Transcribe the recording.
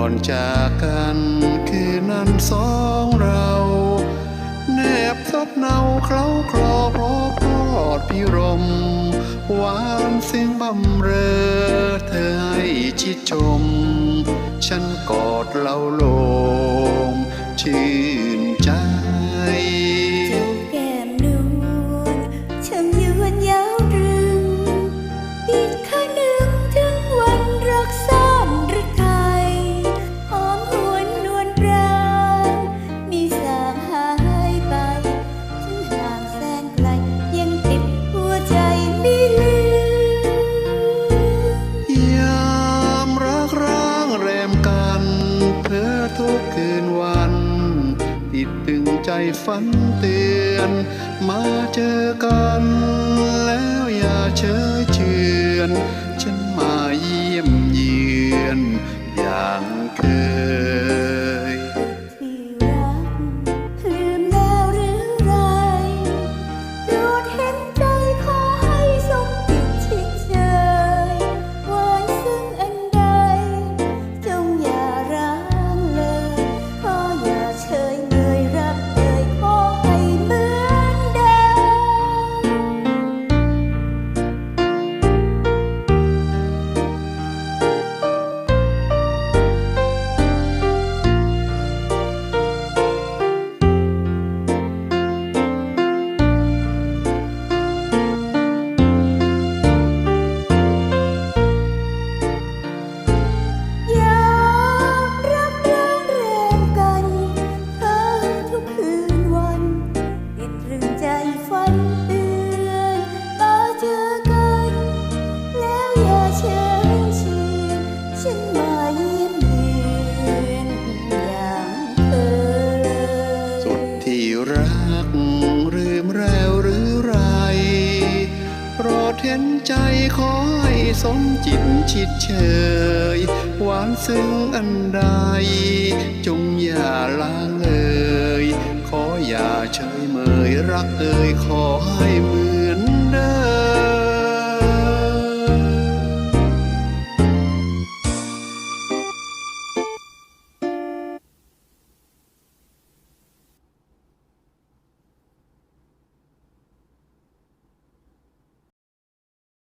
่อนจากกันคืนนั้นสองเราแนบซับเนาเคล้าคลอพราะพรอดพิรมหวานเสียงบำเรอเธอให้ชิดชม ฉันกอดเล่าโล ทุกคืนวัน ติดตึงใจฝันเตือน มาเจอกัน แล้วอย่าเชยเชือน ฉันมาเยี่ยมเยือน อย่างเคย สมจิตชิดเชย หวานซึ้งอันใด จงอย่าละเลย ขออย่าเฉยเมยรักเอ่ยขอให้มื